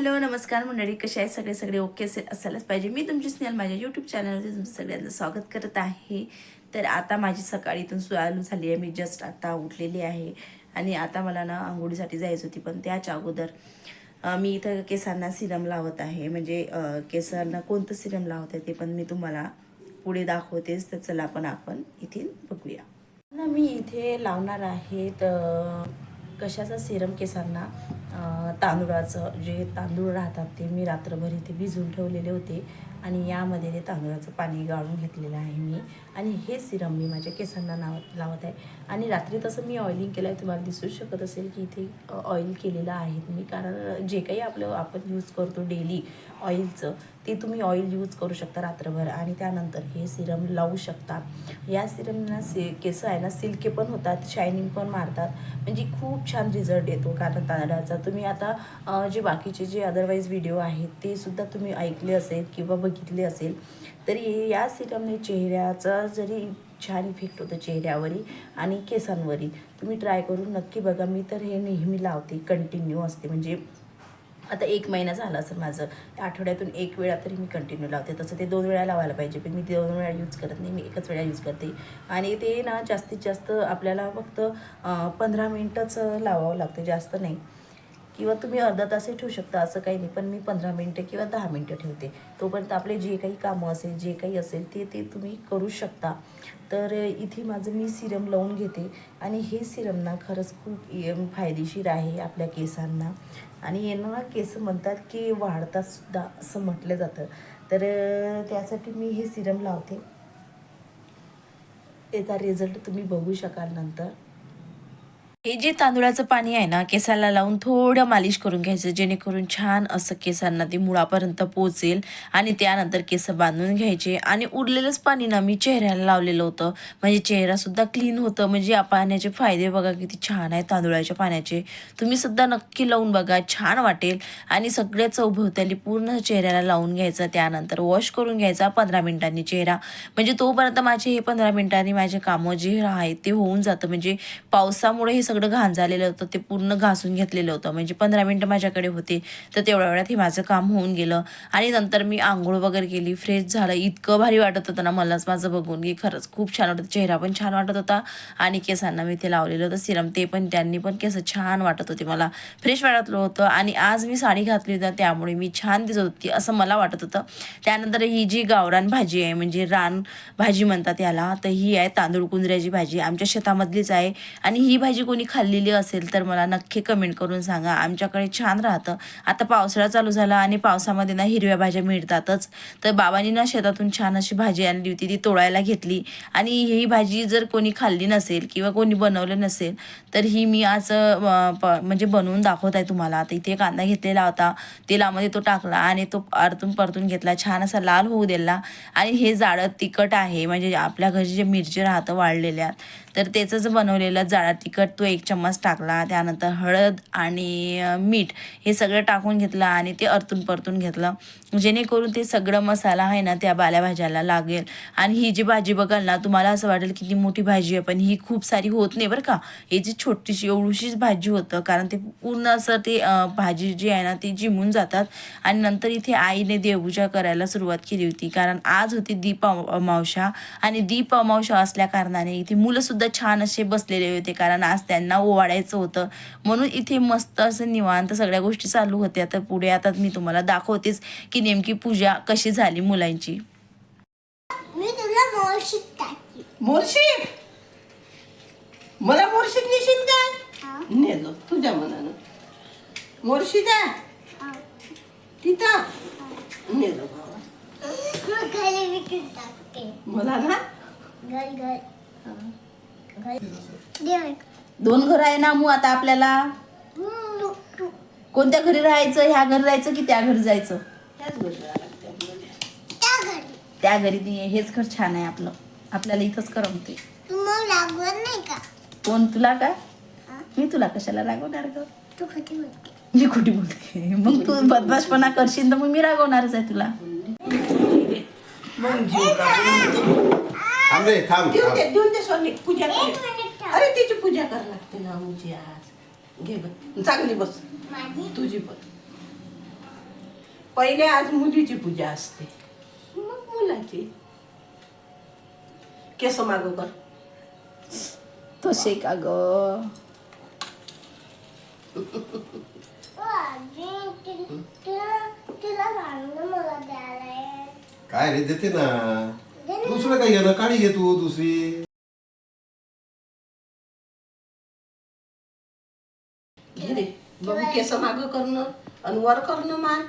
Hello नमस्कार मंडळी कसे आहे सगळे? सगळे ओके असेल असायलाच पाहिजे. मी तुमची स्नेहल माझ्या यूट्यूब चॅनलवरती तुमचं सगळ्यांचं स्वागत करत आहे. तर आता माझी सकाळी इथून चालू झाली आहे. मी जस्ट आता उठलेली आहे. आणि आता मला ना आंघोळीसाठी जायचं होती पण त्याच्या अगोदर मी इथं केसांना सिरम लावत आहे. म्हणजे केसांना कोणतं सिरम लावत आहे ते पण मी तुम्हाला पुढे दाखवतेच तर चला पण आपण इथे बघूया. ना मी इथे लावणार आहे तर कशाचा सिरम केसांना तांदुळाचं तांदूळाचं जे तांदूळ राहतात ते मी रात्रभर इथे भिजवून ठेवलेले होते. आणि यामध्ये ते तांदळाचं पाणी गाळून घेतलेलं आहे मी. आणि हे सिरम मी माझ्या केसांना लावत लावत आहे. आणि रात्री तसं मी ऑइलिंग केलं आहे तुम्हाला दिसू शकत असेल की इथे ऑइल केलेलं आहे मी. कारण जे काही आपलं आपण यूज करतो डेली ऑइलचं ते तुम्ही ऑइल यूज करू शकता रात्रभर. आणि त्यानंतर हे सिरम लावू शकता. या सिरमना सि केस आहे ना सिल्के पण होतात शायनिंग पण मारतात. म्हणजे खूप छान रिझल्ट येतो कारण तांदळाचा. तुम्ही आता जे बाकीचे जे अदरवाईज व्हिडिओ आहेत ते सुद्धा तुम्ही ऐकले असेल किंवा बघितले असेल तरी या सिरमने चेहऱ्याचा जरी छान इफेक्ट होतो चेहऱ्यावरही आणि केसांवरही तुम्ही ट्राय करून नक्की बघा. मी तर हे नेहमी लावते कंटिन्यू असते. म्हणजे आता एक महिना झाला असेल माझं आठवड्यातून एक वेळा तरी मी कंटिन्यू लावते. तसं ते दोन वेळा लावायला पाहिजे पण मी दोन वेळा यूज करत नाही मी एकच वेळा यूज करते. आणि ते ना जास्तीत जास्त आपल्याला फक्त पंधरा मिनटंच लावावं लागतं जास्त नाही. किंवा तुम्ही अर्धा तासही ठेवू शकता असं काही नाही. पण मी पंधरा मिनटं किंवा दहा मिनटं ठेवते. तोपर्यंत आपले जे काही कामं असेल जे काही असेल ते ते तुम्ही करू शकता. तर इथे माझं मी सिरम लावून घेते. आणि हे सिरम ना खरंच खूप फायदेशीर आहे आपल्या केसांना. आणि यांना केस म्हणतात की वाढतात सुद्धा असं म्हटलं जातं. तर त्यासाठी मी हे सिरम लावते. याचा रिझल्ट तुम्ही बघू शकाल नंतर. हे जे तांदूळाचं पाणी आहे ना केसाला लावून थोडं मालिश करून घ्यायचं जेणेकरून छान असं केसांना ते मुळापर्यंत पोचेल आणि त्यानंतर केस बांधून घ्यायचे. आणि उरलेलंच पाणी ना मी चेहऱ्याला लावलेलं होतं. म्हणजे चेहरासुद्धा क्लीन होतं. म्हणजे या पाण्याचे फायदे बघा किती छान आहे तांदुळाच्या पाण्याचे. तुम्ही सुद्धा नक्की लावून बघा छान वाटेल. आणि सगळ्या चौभोवताली पूर्ण चेहऱ्याला लावून घ्यायचा. त्यानंतर वॉश करून घ्यायचा पंधरा मिनिटांनी चेहरा. म्हणजे तोपर्यंत माझे हे पंधरा मिनिटांनी माझे कामं जे आहेत ते होऊन जातं. म्हणजे पावसामुळे हे सगळं घाण झालेलं होतं ते पूर्ण घासून घेतलेलं होतं. म्हणजे पंधरा मिनटं माझ्याकडे होते तर तेवढ्या वेळात हे माझं काम होऊन गेलं. आणि नंतर मी आंघोळ वगैरे केली फ्रेश झालं. इतकं भारी वाटत होतं ना मलाच माझं बघून. की खरंच खूप छान वाटत चेहरा पण छान वाटत होता. आणि केसांना मी ते लावलेलं होतं सिरम. ते पण त्यांनी पण केस छान वाटत होते मला. फ्रेश वाटतलं होतं. आणि आज मी साडी घातली होती त्यामुळे मी छान दिसत होती असं मला वाटत होतं. त्यानंतर ही जी गावरान भाजी आहे म्हणजे रान भाजी म्हणतात याला तर ही आहे तांदूळ कुंजऱ्याची भाजी. आमच्या शेतामधलीच आहे. आणि ही भाजी कोणी खाल्लेली असेल तर मला नक्की कमेंट करून सांगा. आमच्याकडे छान राहतं. आता पावसाळा चालू झाला आणि पावसामध्ये ना हिरव्या भाज्या मिळतातच. तर बाबांनी ना शेतातून छान अशी भाजी आणली होती. ती तोडायला घेतली. आणि ही भाजी जर कोणी खाल्ली नसेल किंवा कोणी बनवलं नसेल तर ही मी आज प- म्हणजे बनवून दाखवत आहे तुम्हाला. आता इथे कांदा घेतलेला होता. तेलामध्ये तो टाकला आणि तो परतून परतून घेतला. छान असा लाल होऊ दिला. आणि हे जाडं तिखट आहे. म्हणजे आपल्या घरी जे मिरची राहतं वाळलेल्या तर त्याचं जे बनवलेलं जाडा तिखट तो एक चम्मच टाकला त्यानंतर हळद आणि मीठ हे सगळं टाकून घेतलं आणि ते अर्तून परतून घेतलं. जेणेकरून ते सगळं मसाला आहे ना त्या बाल्याभाज्याला लागेल. आणि ही जी भाजी बघाल ना तुम्हाला असं वाटेल किती मोठी भाजी आहे पण ही खूप सारी होत नाही बरं का. ही जी छोटीशी एवढीशीच भाजी होतं कारण ते पूर्ण असं ते भाजी जी आहे ना ती जिमून जातात. आणि नंतर इथे आईने देवपूजा करायला सुरुवात केली होती कारण आज होती दीप अम- आणि दीप अमावस्या असल्या कारणाने इथे मुलंसुद्धा छान असे बसलेले होते कारण आज त्या त्यांना ओवाळायचं होतं. म्हणून इथे मस्त असं निवांत सगळ्या गोष्टी चालू होत्या. तर पुढे आता मी तुम्हाला दाखवतेच की नेमकी पूजा कशी झाली मुलांची. मी तुला मला मोर्शिद नेशील का? नेलो तुझ्या मनानं. आहे? हा. तिथं? नेलो मला ना? घर घर. घर. देव दोन घर आहे ना मू आता आपल्याला? कोणत्या घरी राहायचं? ह्या घरी जायचं की त्या घरी जायचं. त्या घरी. नाही हेच घर छान आहे आपलं. आपल्याला इथंच करमते तू मग लागवत नाही का? कोण? तुला का? मी तुला कशाला रागवणार ग? तू खोटी बोलते. मी कुठे बोलते. मग तू बदमाशपणा करशील तर मग मी रागवणारच आहे तुला. मग जीव काढून थांब. रे थांब कर. अरे तिची पूजा करायला लागते ना आमची आज. घे चांगली बस. माझी? तुझी पण पहिले आज मुलीची पूजा असते. मग मुलाची. केस मागं कर. तसे का ग? काय रे देते ना. दुसरं काय घे ना? काळी घे तू दुसरी. रे. बघू केस मागं करणं आणि वर करणं मान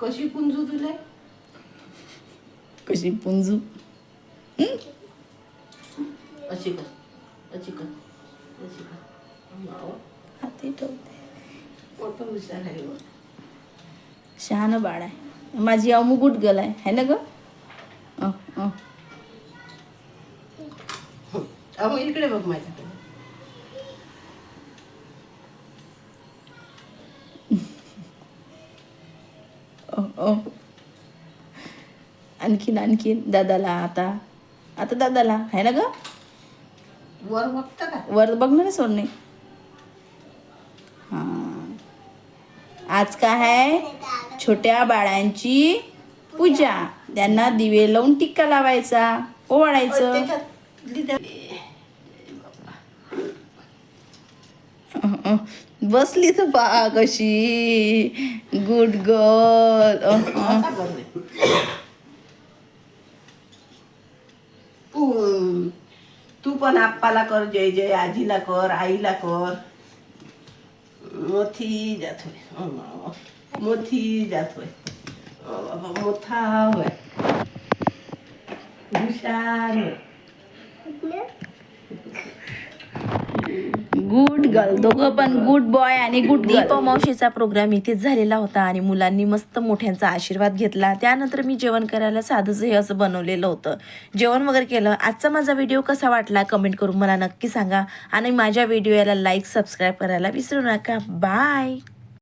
कशी पुंजू तुले? कशी पुंजू? अशी कर. अशी कर. अशी कर. हाती ठेवते. मोठं हुशार आहे बघ. शहाणं बाळ आहे. माझी अमू गुट गल आहे है ना ग? अ, अ. अहो इकडे बघ माझ्याकडे आणखीन आणखीन दादाला आता. आता दादाला है ना ग? वर बघतं का? वर बघणार आहे सोडणे. हा. आज काय आहे? छोट्या बाळांची पूजा. त्यांना दिवे लावून टिक्का लावायचा ओवाळायचं. बसली तर पा कशी. गुड गर्ल आता कर रे. पुं. तू पण आप्पाला कर जय जय आजीला कर आईला कर मोठी जात होय अं, मोठी जात होय अं, बाबा मोठा होय हुशार होय गुड गर्ल दोघं पण गुड बॉय आणि गुड दीपा मावशीचा प्रोग्राम इथेच झालेला होता आणि मुलांनी मस्त मोठ्यांचा आशीर्वाद घेतला. त्यानंतर मी जेवण करायला साधंच हे असं बनवलेलं होतं. जेवण वगैरे केलं. आजचा माझा व्हिडिओ कसा वाटला कमेंट करून मला नक्की सांगा. आणि माझ्या व्हिडिओला लाईक सबस्क्राईब करायला विसरू नका. बाय